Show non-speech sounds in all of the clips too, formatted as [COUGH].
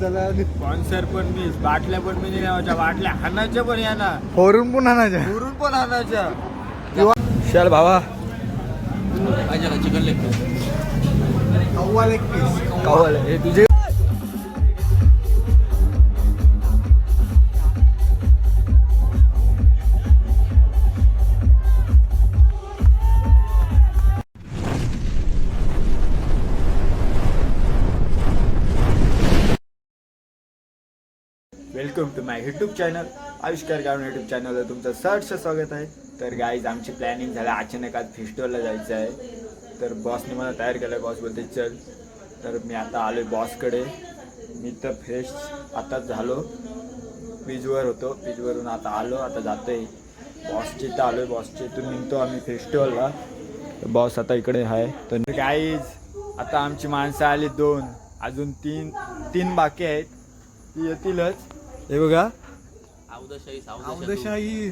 झाला स्पॉन्सर पण मी बाटल्या पण मी नाही बाटल्या हाणाच्या पण या ना. फोरून पण आणायच्या दुरून पण हाणाच्या चल भावा. पाहिजे का चिकन लेग अव्वल एक पीस कावल हे तुझे welcome to my YouTube channel. Avishkar गावन युट्यूब चॅनलवर तुमचं सहर्ष स्वागत आहे. तर गाईज आमची प्लॅनिंग झालं. अचानक आज फेस्टिवलला जायचं आहे. तर बॉसने मला तयार केलं आहे बॉस बोलते चल. तर मी आता आलो आहे बॉसकडे मी तर फ्रेश आताच झालो. पीजवर होतो. पीजवरून आता आलो. आता जातो आहे बॉसची तर आलो आहे बॉसची इथून निघतो आम्ही फेस्टिवलला बॉस आता इकडे आहे. तर गाईज आता आमची माणसं आली दोन. अजून तीन तीन बाकी आहेत. ती येतीलच. हे बघा. अवदशाही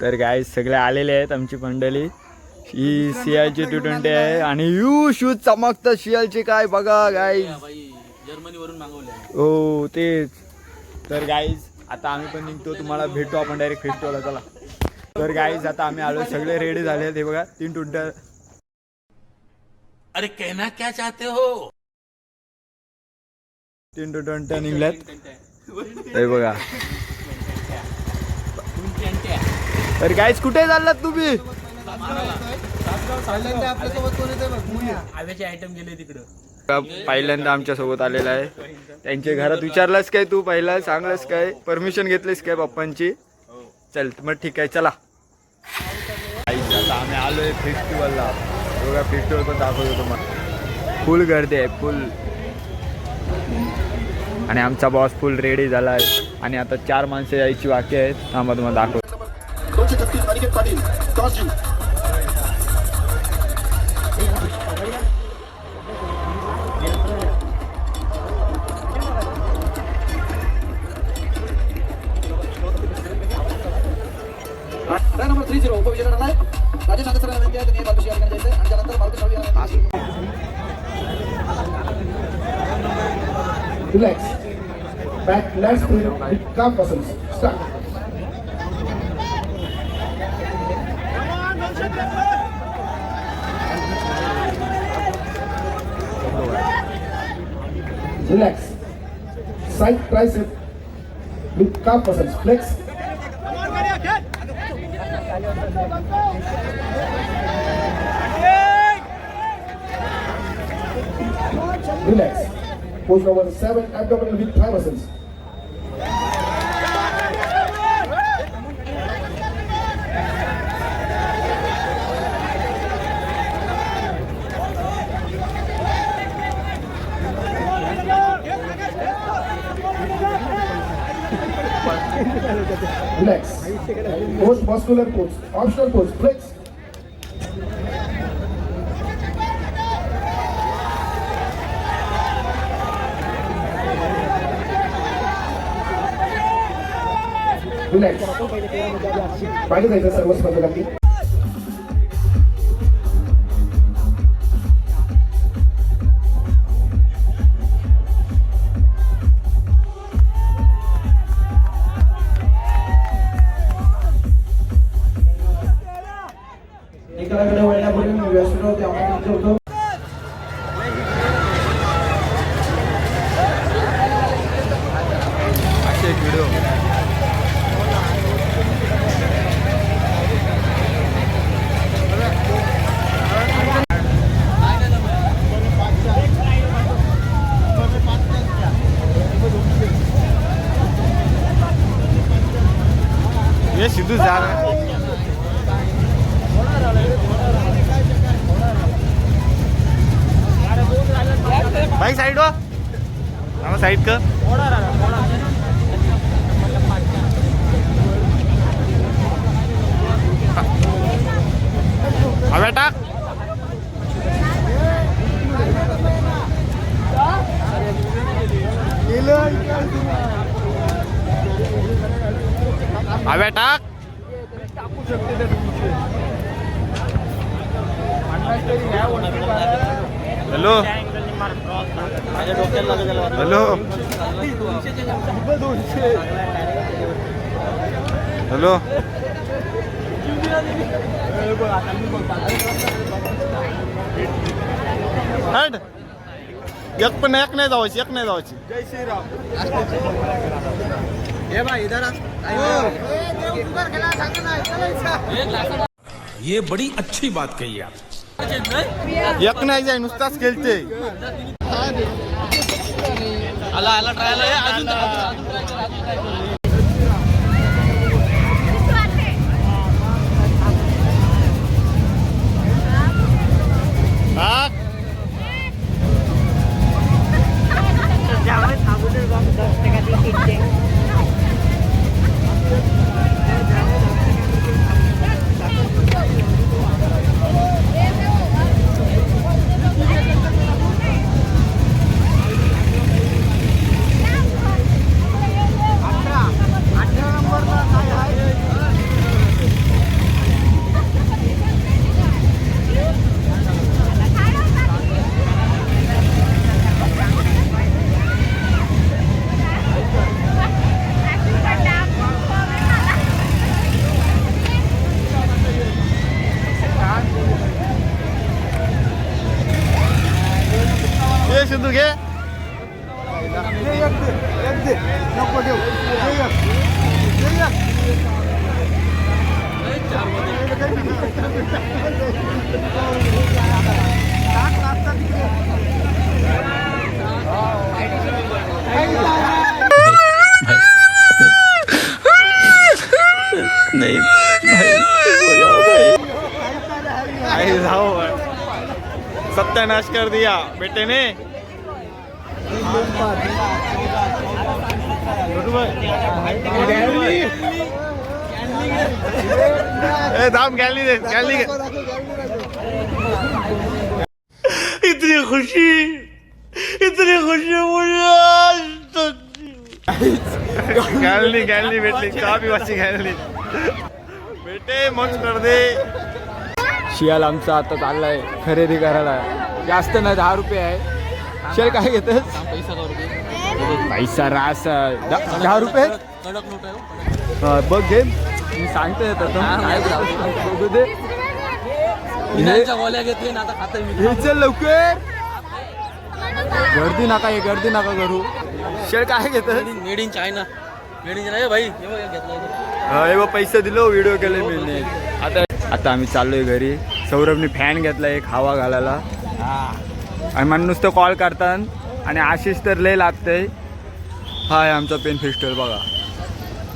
तर गाय सगळे आलेले आहेत आमची मंडळी. ही सियालची टू ट्वेंटी आहे. आणि यू शूज चमकतं सियालचे काय बघा गाईज जर्मनी वरून मागवले हो तेच. तर गाईज आता आम्ही पण निघतो. तुम्हाला भेटतो आपण डायरेक्ट फेस्टिवलला चला. तर गाईज आता आम्ही आलो. सगळे रेडी झाले आहेत. हे बघा तीन ट्वेंटी अरे कहना क्या चाहते हो? तीन टू ट्वेंटी निघल्यात हे बघा. तर गाईज कुठे चाललात तुम्ही? आयटम गेले तिकडं पहिल्यांदा आमच्यासोबत आलेला आहे. त्यांच्या घरात विचारलास काय तू पहिला? सांगलास काय? परमिशन घेतलीस काय पप्पांची? चल मग ठीक आहे चला. आम्ही आलोय फेस्टिवलला बघा फेस्टिवल पण दाखवतो तुम्हाला. फुल गर्दी आहे फुल आणि आमचा बॉस फुल रेडी झाला आहे आणि आता चार माणसं यायची बाकी आहेत. थांबा तुम्हाला दाखव. Relax. backlands will become persons. Start. Relax. Side tricep with calf muscles. Flex. Relax. Pose number seven, abdominal with thigh muscles. Relax. Most muscular pose. Optional pose. Flex. Relax. पाहिजे जायचं सर्व स्पर्धकांनी ये सिद्धू जा भाई साइड वा साइड कर हा बेटा हा बेटा हॅलो. हॅलो. हॅलो. हट. एक पण एक नाही जावायची एक नाही जावायची जय श्रीराम. हे भाई इधर ये बड़ी अच्छी बात कही आप। एक नाही जाय नुसताच खेळते. आला आला ट्रायल अजून अजून- अजून try कर, अजून try कर. हा ये सिद्धू घे नहीं सत्यानाश कर दिया बेटे ने दाम गैली दे इतनी खुशी इतनी खुशी मुझे आज तक गॅलनी गॅलनी भेटली चहा पिवाची गॅलनी बेटे मग कर दे। शियाल आमचा आता चाललाय खरेदी करायला. जास्त नाही दहा रुपये आहे. शेल काय घेत पैसा का रुपये? पैसा रास दहा रुपये कडक नोट आहे हो. हा, बघ घे मी. हा, नाही. बघू दे हे चल लवकर. गर्दी नका ये गर्दी नका करू. शेळ काय घेत made in China made in China भाई. हे बघ हे पैसे दिलो व्हिडिओ केले मी. आता आता आम्ही चाललोय घरी. सौरभने फॅन घेतला एक हवा घालायला. आणि मला नुसतं कॉल करतात आणि आशिष तर लय लागतंय. हा आहे आमचा पेन फेस्टिवल बघा.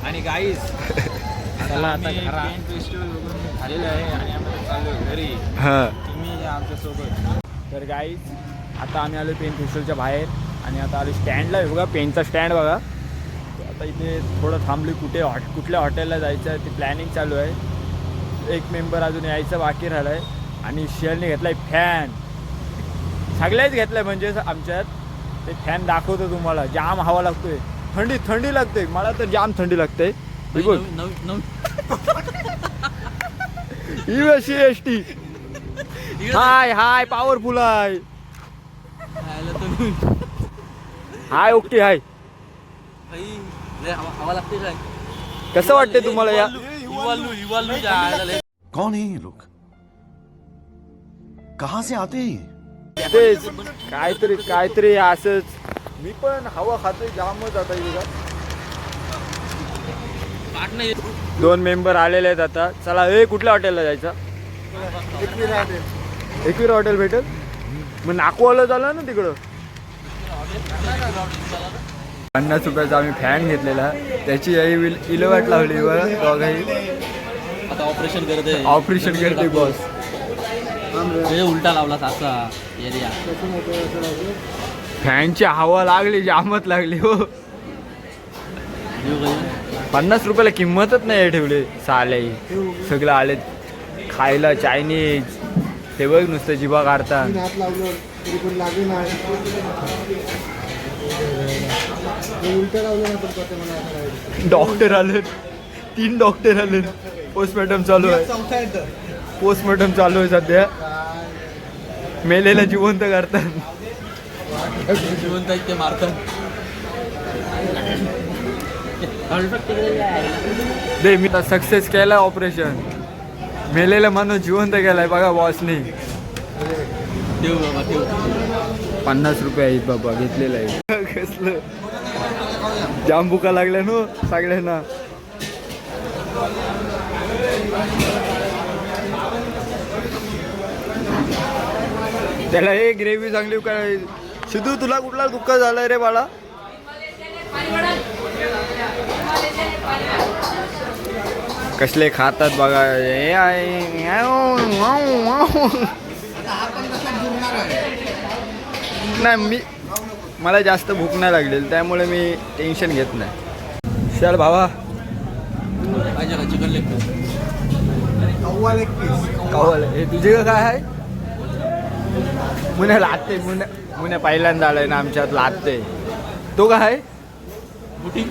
आणि गाईस [LAUGHS] चला आता घरा झालेलं आहे आणि आम्ही घरी. हा. तुम्ही आमच्यासोबत. तर गाईज आता आम्ही आलो पेन फेस्टिवलच्या बाहेर आणि आता आलो स्टँडला आहे बघा पेनचा स्टँड बघा. आता इथे थोडं थांबली कुठे हॉट कुठल्या हॉटेलला जायचं आहे ते प्लॅनिंग चालू आहे. एक मेंबर अजून यायचं बाकी राहिलं आहे आणि शेअरने घेतला आहे फॅन सगळ्याच घेतलं आहे म्हणजे आमच्यात. ते फॅन दाखवतो तुम्हाला. जाम हवा लागतोय. थंडी थंडी लागते मला तर जाम थंडी लागते ही अशी S T high high powerful आहे हाय ओके हाय. हवा लागते काय? कसं वाटतंय तुम्हाला या? इवालू इवालू जायला कौन है ये लोग? कहां से आते हैं ये? तेच. काहीतरी काहीतरी असंच. मी पण हवा खातोय जामच आता नाही दोन मेंबर आलेले आहेत आता. चला ए कुठल्या हॉटेलला जायचं? एकवीर हॉटेल. भेटेल? मग नाकवाला झालं ना तिकडं? पन्नास रुपयाचा आम्ही फॅन घेतलेला. त्याची आई विल इलेवाट लावली बघा दोघाही. आता ऑपरेशन करत ऑपरेशन करते बॉस ते उलटा लावला असा एरिया फॅनची हवा लागली जामत लागली हो. पन्नास रुपयाला किंमतच नाही ठेवले साले सगळं आले खायला चायनीज ते बघ नुसतं जिबा काढता डॉक्टर आले तीन डॉक्टर आले पोस्टमॉर्टम चालू आहे. पोस्टमॉर्टम चालू आहे सध्या. मेलेला जिवंत करतात. जिवंत ते मारतात दे मी सक्सेस केलाय ऑपरेशन मेलेला माणूस जिवंत केलाय बघा बॉसनी ठेव बाबा ठेव पन्नास रुपये आहेत बाबा घेतलेलं आहे. कसलं? जाम भुका लागल्या ना सगळ्यांना. त्याला हे ग्रेव्ही चांगली काय सिद्धू तुला कुठला दुःख झालाय रे बाळा? कसले खातात बघा. हे आहे नाही मी मला जास्त भूक नाही लागलेली त्यामुळे मी टेन्शन घेत नाही. चल भावा. चिकन लेग पीस हे तुझे का काय आहे? मुने लाटते मुने मुने पहिल्यांदा आलाय ना आमच्यात लाटते तो काय आहे? बुटी.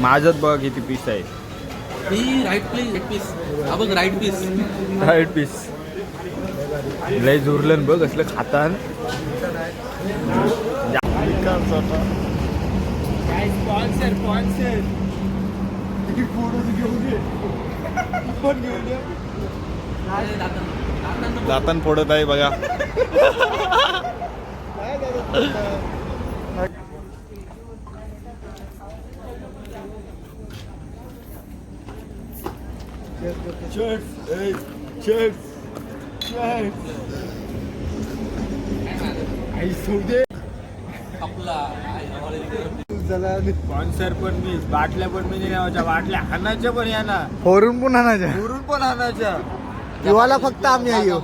माझत बघ किती पीस आहे. ही राईट प्लीज एक पीस हा बघ राईट पीस राईट पीस लय जुरलं बघ असलं खातान. [LAUGHS] दातन फोडत आहे बघा. आपला स्पॉन्सर पण मी बाटल्या पण मी नावाच्या बाटल्या हाणाच्या पण या ना. फोरून पण आणायच्या. दुरून पण हाणाच्या युवाला फक्त आम्ही येऊ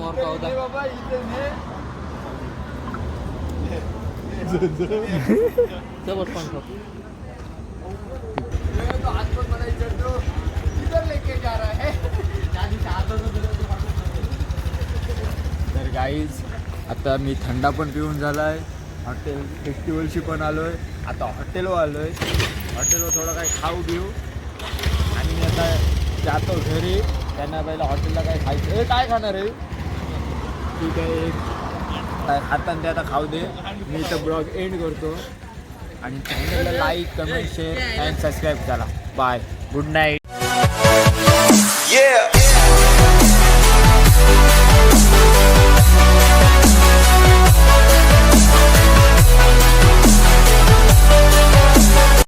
तर गाईज आता मी थंडा पण पिऊन झाला आहे हॉटेल फेस्टिवलशी पण आलो आहे आता हॉटेलवर आलो आहे हॉटेलवर थोडं काही खाऊ देऊ आणि मी आता जातो घरी. त्यांना पहिला हॉटेलला काय खायचं? हे काय खाणार आहे? ठीक आहे. एक काय खाताना ते आता खाऊ दे. मी तर ब्लॉग एंड करतो. आणि चॅनलला like comment share and subscribe करा. Bye good night Yeah.